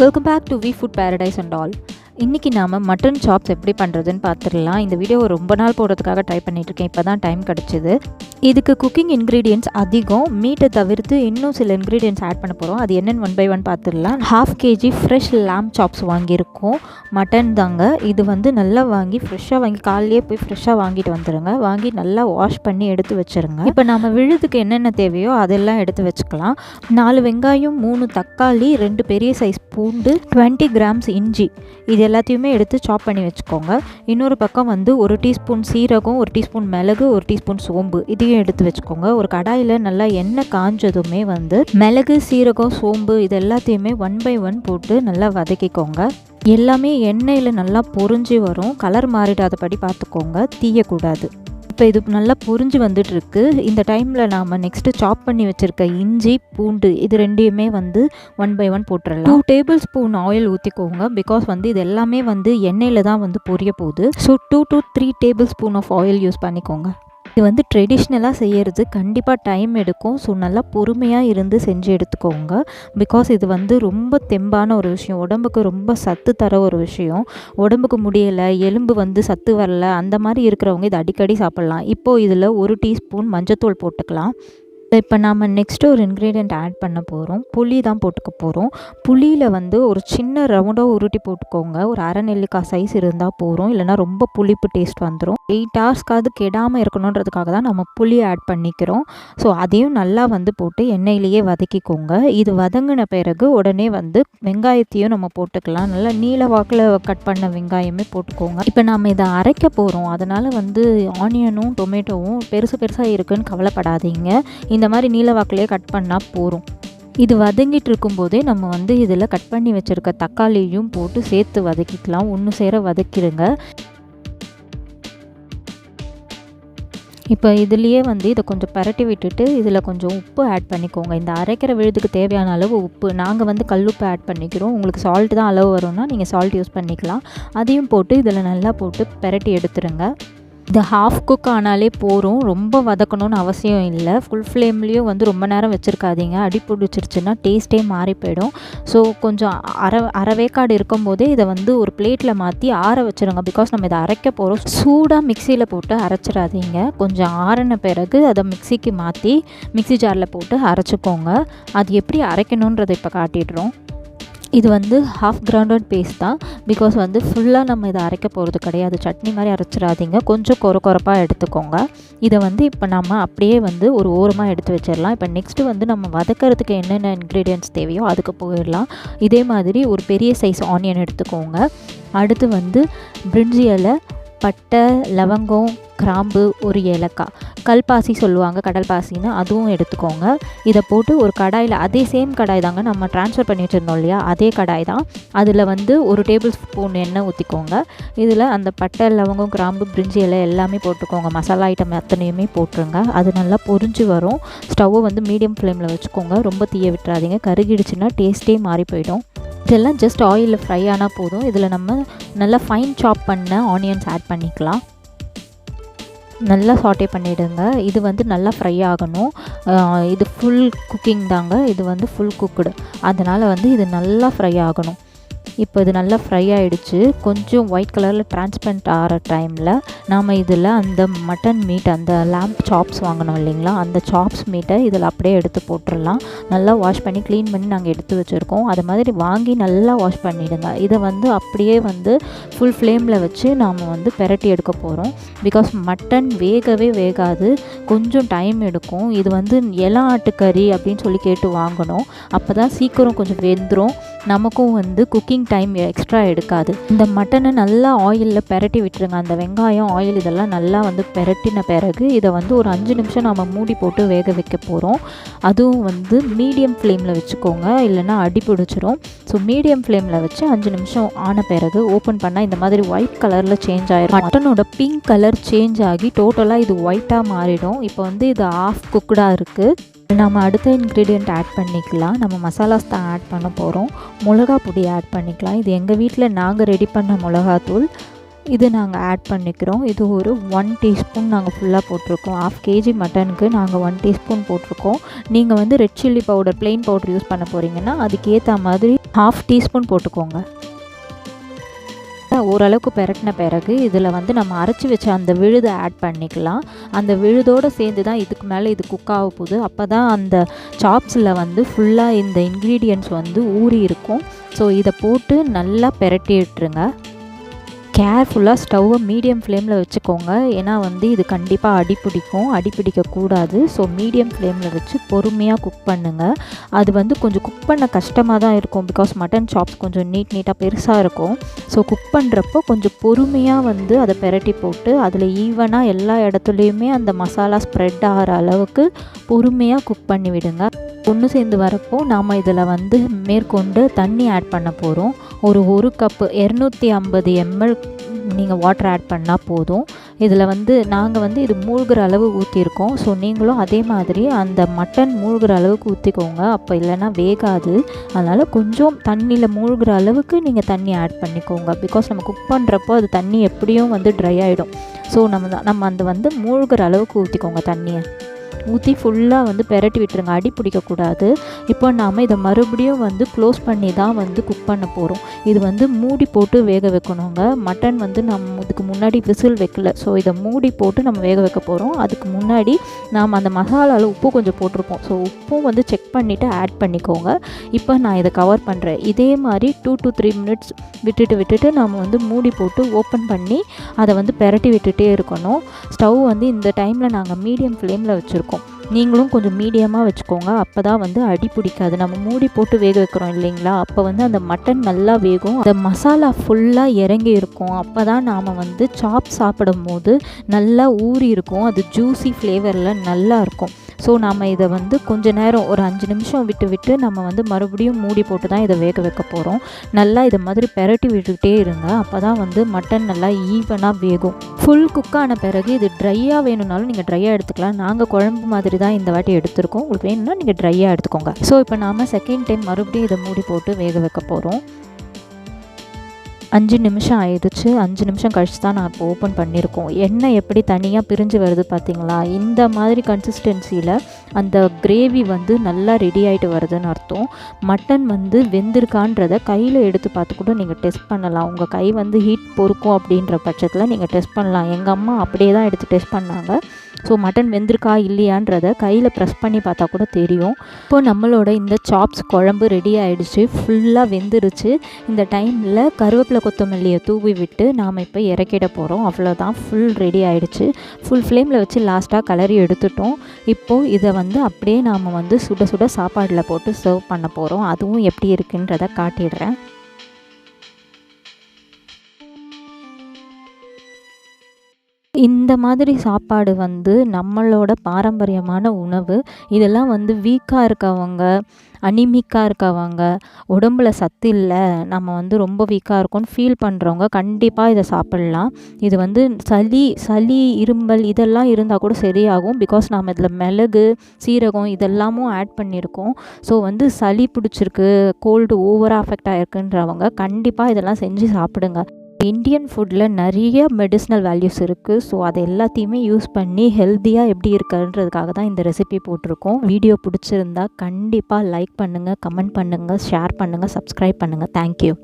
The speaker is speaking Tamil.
Welcome back to V food paradise and all இன்றைக்கி நாம் மட்டன் சாப்ஸ் எப்படி பண்ணுறதுன்னு பார்த்துடலாம். இந்த வீடியோ ரொம்ப நாள் போடுறதுக்காக ட்ரை பண்ணிகிட்ருக்கேன் இப்போ தான் டைம் கிடச்சிது. இதுக்கு குக்கிங் இன்க்ரீடியன்ட்ஸ் அதிகம். மீட்டை தவிர்த்து இன்னும் சில இன்க்ரீடியன்ட்ஸ் ஆட் பண்ண போகிறோம் அது என்னென்னு ஒன் பை ஒன் பார்த்துடலாம் half KG fresh lamb chops வாங்கியிருக்கோம். மட்டன் தாங்க. இது வந்து நல்லா வாங்கி ஃப்ரெஷ்ஷாக வாங்கி காலையிலே போய் ஃப்ரெஷ்ஷாக வாங்கிட்டு வந்துடுங்க வாங்கி நல்லா வாஷ் பண்ணி எடுத்து வச்சுருங்க. இப்போ நம்ம விழுதுக்கு என்னென்ன தேவையோ அதெல்லாம் எடுத்து வச்சுக்கலாம். நாலு வெங்காயம் மூணு தக்காளி ரெண்டு பெரிய சைஸ் பூண்டு டுவெண்ட்டி கிராம்ஸ் இஞ்சி. இது எல்லாத்தையுமே எடுத்து சாப் பண்ணி வச்சுக்கோங்க. இன்னொரு பக்கம் வந்து ஒரு டீஸ்பூன் சீரகம் ஒரு டீஸ்பூன் மிளகு ஒரு டீஸ்பூன் சோம்பு. இது இதையும் எடுத்து வச்சுக்கோங்க. ஒரு கடாயில் நல்லா எண்ணெய் காஞ்சதுமே வந்து மிளகு சீரகம் சோம்பு இது எல்லாத்தையுமே ஒன் பை ஒன் போட்டு நல்லா வதக்கிக்கோங்க. எல்லாமே எண்ணெயில் நல்லா பொரிஞ்சு வரும். கலர் மாறிடாதபடி பார்த்துக்கோங்க. தீயக்கூடாது. இப்போ இது நல்லா பொரிஞ்சு வந்துட்டுருக்கு. இந்த டைமில் நாம் நெக்ஸ்ட்டு சாப் பண்ணி வச்சுருக்க இஞ்சி பூண்டு இது ரெண்டையுமே வந்து ஒன் பை ஒன் போட்டுடலாம் டூ டேபிள் ஸ்பூன் ஆயில் ஊற்றிக்கோங்க பிகாஸ் வந்து இது எல்லாமே வந்து எண்ணெயில் தான் வந்து பொரிய போகுது. So two to three tablespoon of oil use பண்ணிக்கோங்க. இது வந்து ட்ரெடிஷ்னலாக செய்கிறது கண்டிப்பாக டைம் எடுக்கும். ஸோ நல்லா பொறுமையாக இருந்து செஞ்சு எடுத்துக்கோங்க. பிகாஸ் இது வந்து ரொம்ப தெம்பான ஒரு விஷயம். உடம்புக்கு ரொம்ப சத்து தர ஒரு விஷயம். உடம்புக்கு முடியலை எலும்பு வந்து சத்து வரல அந்த மாதிரி இருக்கிறவங்க இதை அடிக்கடி சாப்பிட்லாம். இப்போது இதில் ஒரு டீஸ்பூன் மஞ்சத்தூள் போட்டுக்கலாம். இப்போ நாம் நெக்ஸ்ட்டு ஒரு இன்க்ரீடியண்ட் ஆட் பண்ண போகிறோம் புளி தான் போட்டுக்க போகிறோம் புளியில் வந்து ஒரு சின்ன ரவுண்டாக உருட்டி போட்டுக்கோங்க. ஒரு அரை நெல்லிக்காய் சைஸ் இருந்தால் போகிறோம் இல்லைனா ரொம்ப புளிப்பு டேஸ்ட் வந்துடும் எயிட் ஹவர்ஸ்க்காவது கெடாமல் இருக்கணுன்றதுக்காக தான் நம்ம புளி ஆட் பண்ணிக்கிறோம். ஸோ அதையும் நல்லா வந்து போட்டு எண்ணெயிலேயே வதக்கிக்கோங்க. இது வதங்கின பிறகு உடனே வந்து வெங்காயத்தையும் நம்ம போட்டுக்கலாம். நல்லா நீல வாக்கில் கட் பண்ண வெங்காயமே போட்டுக்கோங்க. இப்போ நம்ம இதை அரைக்க போகிறோம் அதனால் வந்து ஆனியனும் டொமேட்டோவும் பெருசு பெருசாக இருக்குன்னு கவலைப்படாதீங்க. இந்த மாதிரி நீல வாக்கிலேயே கட் பண்ணால் போகிறோம் இது வதங்கிட்டு இருக்கும்போதே நம்ம வந்து இதில் கட் பண்ணி வச்சுருக்க தக்காளியும் போட்டு சேர்த்து வதக்கிக்கலாம். ஒன்று சேர வதக்கிடுங்க. இப்போ இதுலேயே வந்து இதை கொஞ்சம் பரட்டி விட்டுட்டு இதில் கொஞ்சம் உப்பு ஆட் பண்ணிக்கோங்க. இந்த அரைக்கிற விழுதுக்கு தேவையான அளவு உப்பு. நாங்கள் வந்து கல்லுப்பு ஆட் பண்ணிக்கிறோம். உங்களுக்கு சால்ட் தான் அளவு வரும்னா நீங்கள் சால்ட் யூஸ் பண்ணிக்கலாம். அதையும் போட்டு இதில் நல்லா போட்டு பரட்டி எடுத்துருங்க. இது ஹாஃப் குக் ஆனாலே போகிறோம் ரொம்ப வதக்கணும்னு அவசியம் இல்லை. ஃபுல் ஃப்ளேம்லேயும் வந்து ரொம்ப நேரம் வச்சுருக்காதீங்க. அடி பிடிச்சிருச்சுன்னா டேஸ்ட்டே மாறி போயிடும். ஸோ கொஞ்சம் அரை அரைவேக்காடு இருக்கும்போதே இதை வந்து ஒரு பிளேட்டில் மாற்றி ஆற வச்சுருங்க. பிகாஸ் நம்ம இதை அரைக்க போகிறோம் சூடாக மிக்சியில் போட்டு அரைச்சிடாதீங்க. கொஞ்சம் ஆறின பிறகு அதை மிக்சிக்கு மாற்றி மிக்சி ஜாரில் போட்டு அரைச்சிக்கோங்க. அது எப்படி அரைக்கணுன்றதை இப்போ காட்டிடுறோம். இது வந்து ஹாஃப் கிரவுண்டட் பேஸ்ட் தான். பிகாஸ் வந்து ஃபுல்லாக நம்ம இதை அரைக்க போகிறது கிடையாது. சட்னி மாதிரி அரைச்சிடாதீங்க. கொஞ்சம் கொர கொரப்பாக எடுத்துக்கோங்க. இதை வந்து இப்போ நம்ம அப்படியே வந்து ஒரு ஓரமாக எடுத்து வச்சிடலாம். இப்போ நெக்ஸ்ட்டு வந்து நம்ம வதக்கிறதுக்கு என்னென்ன இன்க்ரீடியன்ட்ஸ் தேவையோ அதுக்கு போயிடலாம். இதே மாதிரி ஒரு பெரிய சைஸ் ஆனியன் எடுத்துக்கோங்க. அடுத்து வந்து பிரிஞ்சி இலை பட்டை லவங்கம் கிராம்பு ஒரு ஏலக்காய். கல்பாசி சொல்லுவாங்க கடல் பாசின்னு அதுவும் எடுத்துக்கோங்க. இதை போட்டு ஒரு கடாயில் அதே சேம் கடாய் தாங்க நம்ம ட்ரான்ஸ்ஃபர் பண்ணி வச்சுருந்தோம் இல்லையா? அதே கடாய் தான். அதில் வந்து ஒரு டேபிள் ஸ்பூன் எண்ணெய் ஊற்றிக்கோங்க இதில் அந்த பட்டை லவங்கம் கிராம்பு பிரிஞ்சி இலை எல்லாமே போட்டுக்கோங்க. மசாலா ஐட்டம் அத்தனையுமே போட்டுருங்க. அது நல்லா பொரிஞ்சு வரும். ஸ்டவ்வை வந்து மீடியம் ஃப்ளேமில் வச்சுக்கோங்க. ரொம்ப தீய விட்டுறாதீங்க. கருகிடுச்சுன்னா டேஸ்ட்டே மாறி போயிடும். இதெல்லாம் ஜஸ்ட் ஆயிலில் ஃப்ரை ஆனால் போதும். இதில் நம்ம நல்லா ஃபைன் சாப் பண்ண ஆனியன்ஸ் ஆட் பண்ணிக்கலாம். நல்லா சாட்டே பண்ணிவிடுங்க இது வந்து நல்லா ஃப்ரை ஆகணும். இது ஃபுல் குக்கிங் தாங்க. இது வந்து ஃபுல் குக்குடு அதனால் வந்து இது நல்லா ஃப்ரை ஆகணும். இப்போ இது நல்லா ஃப்ரை ஆகிடுச்சு கொஞ்சம் ஒயிட் கலரில் டிரான்ஸ்பரண்ட் ஆகிற டைமில் நாம் இதில் அந்த மட்டன் மீட் அந்த லேம்ப் சாப்ஸ் வாங்கினோம் இல்லைங்களா? அந்த சாப்ஸ் மீட்டை இதில் அப்படியே எடுத்து போட்டுடலாம் நல்லா வாஷ் பண்ணி க்ளீன் பண்ணி நாங்கள் எடுத்து வச்சுருக்கோம். அது மாதிரி வாங்கி நல்லா வாஷ் பண்ணிவிடுங்க இதை வந்து அப்படியே வந்து ஃபுல் ஃப்ளேமில் வச்சு நாம் வந்து பெரட்டி எடுக்க போகிறோம் பிகாஸ் மட்டன் வேகவே வேகாது. கொஞ்சம் டைம் எடுக்கும். இது வந்து இல ஆட்டுக்கறி அப்படின்னு சொல்லி கேட்டு வாங்கணும். அப்போ தான் சீக்கிரம் கொஞ்சம் வெந்துடும் நமக்கும் வந்து குக்கிங் டைம் எக்ஸ்ட்ரா எடுக்காது. இந்த மட்டனை நல்லா ஆயிலில் பெரட்டி விட்டுருங்க. அந்த வெங்காயம் ஆயில் இதெல்லாம் நல்லா வந்து பெரட்டின பிறகு இதை வந்து ஒரு அஞ்சு நிமிஷம் நம்ம மூடி போட்டு வேக வைக்க போகிறோம் அதுவும் வந்து மீடியம் ஃப்ளேமில் வச்சுக்கோங்க. இல்லைன்னா அடி பிடிச்சிரும். ஸோ மீடியம் ஃப்ளேமில் வச்சு அஞ்சு நிமிஷம் ஆன பிறகு ஓப்பன் பண்ணால் இந்த மாதிரி ஒயிட் கலரில் சேஞ்ச் ஆயிரும். மட்டனோட பிங்க் கலர் சேஞ்ச் ஆகி டோட்டலாக இது ஒயிட்டாக மாறிடும். இப்போ வந்து இது ஆஃப் குக்குடாக இருக்குது நம்ம அடுத்த இன்க்ரீடியண்ட் ஆட் பண்ணிக்கலாம். நம்ம மசாலாஸ் தான் ஆட் பண்ண போகிறோம் மிளகா பொடி ஆட் பண்ணிக்கலாம். இது எங்கள் வீட்டில் நாங்கள் ரெடி பண்ண மிளகாத்தூள். இது நாங்கள் ஆட் பண்ணிக்கிறோம். இது ஒரு ஒன் டீஸ்பூன் நாங்கள் ஃபுல்லாக போட்டிருக்கோம். ஆஃப் கேஜி மட்டனுக்கு நாங்கள் ஒன் டீஸ்பூன் போட்டிருக்கோம். நீங்கள் வந்து red chilli powder plain powder use பண்ண போகிறீங்கன்னா அதுக்கேற்ற மாதிரி ஹாஃப் டீஸ்பூன் போட்டுக்கோங்க. ஓரளவுக்கு பெரட்டின பிறகு இதில் வந்து நம்ம அரைச்சி வச்ச அந்த விழுதை ஆட் பண்ணிக்கலாம். அந்த விழுதோடு சேர்ந்து தான் இதுக்கு மேலே இது குக் ஆக போகுது. அப்போ தான் அந்த சாப்ஸில் வந்து ஃபுல்லாக இந்த இன்க்ரீடியன்ட்ஸ் வந்து ஊறி இருக்கும். ஸோ இதை போட்டு நல்லா பெரட்டி விட்டுருங்க கேர்ஃபுல்லாக ஸ்டவ்வை மீடியம் ஃப்ளேமில் வச்சுக்கோங்க. ஏன்னா வந்து இது கண்டிப்பாக அடி பிடிக்கும். அடி பிடிக்கக்கூடாது ஸோ மீடியம் ஃப்ளேமில் வச்சு பொறுமையாக குக் பண்ணுங்கள் அது வந்து கொஞ்சம் குக் பண்ண கஷ்டமாக தான் இருக்கும். பிகாஸ் மட்டன் சாப்ஸ் கொஞ்சம் நீட் நீட்டாக பெருசாக இருக்கும். ஸோ குக் பண்ணுறப்போ கொஞ்சம் பொறுமையாக வந்து அதை பெரட்டி போட்டு அதில் ஈவனாக எல்லா இடத்துலையுமே அந்த மசாலா ஸ்ப்ரெட் ஆகிற அளவுக்கு பொறுமையாக குக் பண்ணி விடுங்க. ஒன்று சேர்ந்து வரப்போ நாம் இதில் வந்து மேற்கொண்டு தண்ணி ஆட் பண்ண போகிறோம் ஒரு ஒரு கப்பு இரநூத்தி ஐம்பது எம்எல் நீங்கள் வாட்டர் ஆட் பண்ணால் போதும். இதில் வந்து நாங்கள் வந்து இது மூழ்கிற அளவு ஊற்றிருக்கோம் ஸோ நீங்களும் அதே மாதிரி அந்த மட்டன் மூழ்கிற அளவுக்கு ஊற்றிக்கோங்க அப்போ இல்லைன்னா வேகாது. அதனால் கொஞ்சம் தண்ணியில் மூழ்கிற அளவுக்கு நீங்கள் தண்ணி ஆட் பண்ணிக்கோங்க. பிகாஸ் நம்ம குக் பண்ணுறப்போ அது தண்ணி எப்படியும் வந்து ட்ரை ஆகிடும் ஸோ நம்ம தான் நம்ம அந்த வந்து மூழ்கிற அளவுக்கு ஊற்றிக்கோங்க தண்ணியை. ஊற்றி ஃபுல்லாக வந்து பெரட்டி விட்டுருங்க. அடி பிடிக்கக்கூடாது இப்போ நாம் இதை மறுபடியும் வந்து க்ளோஸ் பண்ணி தான் வந்து குக் பண்ண போகிறோம் இது வந்து மூடி போட்டு வேக வைக்கணுங்க. மட்டன் வந்து நம்ம இதுக்கு முன்னாடி விசில் வைக்கல. ஸோ இதை மூடி போட்டு நம்ம வேக வைக்க போகிறோம் அதுக்கு முன்னாடி நாம் அந்த மசாலாவில் உப்பு கொஞ்சம் போட்டிருப்போம். ஸோ உப்பும் வந்து செக் பண்ணிவிட்டு ஆட் பண்ணிக்கோங்க. இப்போ நான் இதை கவர் பண்ணுறேன் இதே மாதிரி டூ டு த்ரீ மினிட்ஸ் விட்டுட்டு விட்டுட்டு நம்ம வந்து மூடி போட்டு ஓப்பன் பண்ணி அதை வந்து பெரட்டி விட்டுட்டே இருக்கணும். ஸ்டவ் வந்து இந்த டைமில் நாங்கள் மீடியம் ஃப்ளேமில் வச்சுருக்கோம். நீங்களும் கொஞ்சம் மீடியமாக வச்சுக்கோங்க. அப்போ தான் வந்து அடி பிடிக்காது. நம்ம மூடி போட்டு வேக வைக்கிறோம் இல்லைங்களா? அப்போ வந்து அந்த மட்டன் நல்லா வேகும். அந்த மசாலா ஃபுல்லாக இறங்கி இருக்கும். அப்போ தான் நாம் வந்து சாப் சாப்பிடும் போது நல்லா ஊறி இருக்கும். அது ஜூஸி ஃப்ளேவரில் நல்லா இருக்கும். ஸோ நாம் இதை வந்து கொஞ்ச நேரம் ஒரு அஞ்சு நிமிஷம் விட்டு விட்டு நம்ம வந்து மறுபடியும் மூடி போட்டு தான் இதை வேக வைக்க போகிறோம் நல்லா இதை மாதிரி பெரட்டி விட்டுக்கிட்டே இருங்க. அப்போ தான் வந்து மட்டன் நல்லா ஈவனாக வேகும். ஃபுல் குக்கான பிறகு இது ட்ரையாக வேணும்னாலும் நீங்கள் ட்ரையாக எடுத்துக்கலாம். நாங்கள் குழம்பு மாதிரி தான் இந்த வாட்டி எடுத்திருக்கோம். உங்களுக்கு வேணும்னா நீங்கள் ட்ரையாக எடுத்துக்கோங்க. ஸோ இப்போ நாம் செகண்ட் டைம் மறுபடியும் இதை மூடி போட்டு வேக வைக்க போகிறோம் அஞ்சு நிமிஷம் ஆயிடுச்சு. அஞ்சு நிமிஷம் கழிச்சு தான் நான் இப்போ ஓப்பன் பண்ணியிருக்கோம். எண்ணெய் எப்படி தனியாக பிரிஞ்சு வருது பார்த்தீங்களா இந்த மாதிரி கன்சிஸ்டன்சியில் அந்த கிரேவி வந்து நல்லா ரெடி ஆகிட்டு வருதுன்னு அர்த்தம். மட்டன் வந்து வெந்திருக்கான்றதை கையில் எடுத்து பார்த்து கூட நீங்கள் டெஸ்ட் பண்ணலாம். உங்கள் கை வந்து ஹீட் பொறுக்கும் அப்படின்ற பட்சத்தில் நீங்கள் டெஸ்ட் பண்ணலாம். எங்கள் அம்மா அப்படியே தான் எடுத்து டெஸ்ட் பண்ணாங்க. ஸோ மட்டன் வெந்திருக்கா இல்லையான்றதை கையில் ப்ரெஸ் பண்ணி பார்த்தா கூட தெரியும். இப்போ நம்மளோட இந்த சாப்ஸ் குழம்பு ரெடி ஆகிடுச்சு ஃபுல்லாக வெந்துருச்சு. இந்த டைமில் கருவேப்பிலை கொத்தமல்லியை தூவி விட்டு நாம் இப்போ இறக்கிட போகிறோம் அவ்வளோதான் ஃபுல் ரெடி ஆகிடுச்சு ஃபுல் ஃப்ளேமில் வச்சு லாஸ்ட்டாக கலரி எடுத்துட்டோம். இப்போது இதை வந்து அப்படியே நாம் வந்து சுட சுட சாப்பாடில் போட்டு சர்வ் பண்ண போகிறோம் அதுவும் எப்படி இருக்குன்றதை காட்டிடுறேன். இந்த மாதிரி சாப்பாடு வந்து நம்மளோட பாரம்பரியமான உணவு. இதெல்லாம் வந்து வீக்காக இருக்கவங்க அனிமிக்காக இருக்கவங்க உடம்புல சத்து இல்லை நம்ம வந்து ரொம்ப வீக்காக இருக்கோம்னு ஃபீல் பண்ணுறவங்க கண்டிப்பாக இதை சாப்பிட்லாம். இது வந்து சளி சளி இருமல் இதெல்லாம் இருந்தால் கூட சரியாகும். பிகாஸ் நாம் இதில் மிளகு சீரகம் இதெல்லாமும் ஆட் பண்ணியிருக்கோம். ஸோ வந்து சளி பிடிச்சிருக்கு கோல்டு ஓவராக அஃபெக்ட் ஆகிருக்குன்றவங்க கண்டிப்பாக இதெல்லாம் செஞ்சு சாப்பிடுங்க. இந்தியன் ஃபுட்டில் நிறைய மெடிசினல் வேல்யூஸ் இருக்குது ஸோ அதை எல்லாத்தையுமே யூஸ் பண்ணி ஹெல்த்தியாக எப்படி இருக்குன்றதுக்காக தான் இந்த ரெசிபி போட்டிருக்கோம். வீடியோ பிடிச்சிருந்தா கண்டிப்பாக லைக் பண்ணுங்கள் கமெண்ட் பண்ணுங்கள் ஷேர் பண்ணுங்கள் சப்ஸ்கிரைப் பண்ணுங்கள் தேங்க்யூ